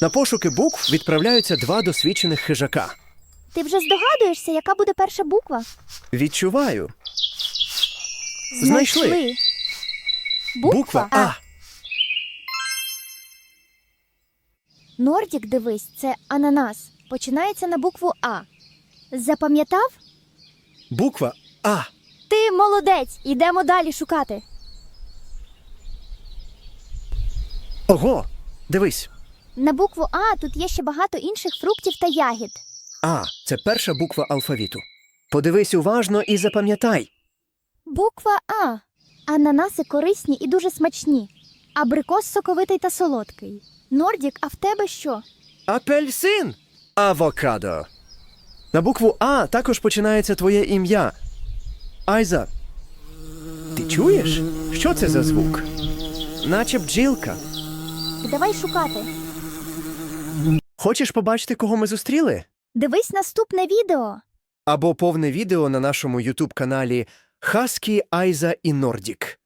На пошуки букв відправляються два досвідчених хижака. Ти вже здогадуєшся, яка буде перша буква? Відчуваю. Знайшли. Буква, А. Нордік, дивись, це ананас. Починається на букву А. Запам'ятав? Буква А. Ти молодець. Йдемо далі шукати. Ого! Дивись. На букву А тут є ще багато інших фруктів та ягід. А це перша буква алфавіту. Подивись уважно і запам'ятай. Буква А. Ананаси корисні і дуже смачні. Абрикос соковитий та солодкий. Нордік, а в тебе що? Апельсин. Авокадо. На букву А також починається твоє ім'я. Айза. Ти чуєш? Що це за звук? Наче бджілка. Давай шукати. Хочеш побачити, кого ми зустріли? Дивись наступне відео. Або повне відео на нашому ютуб каналі Хаскі, Айза і Нордік.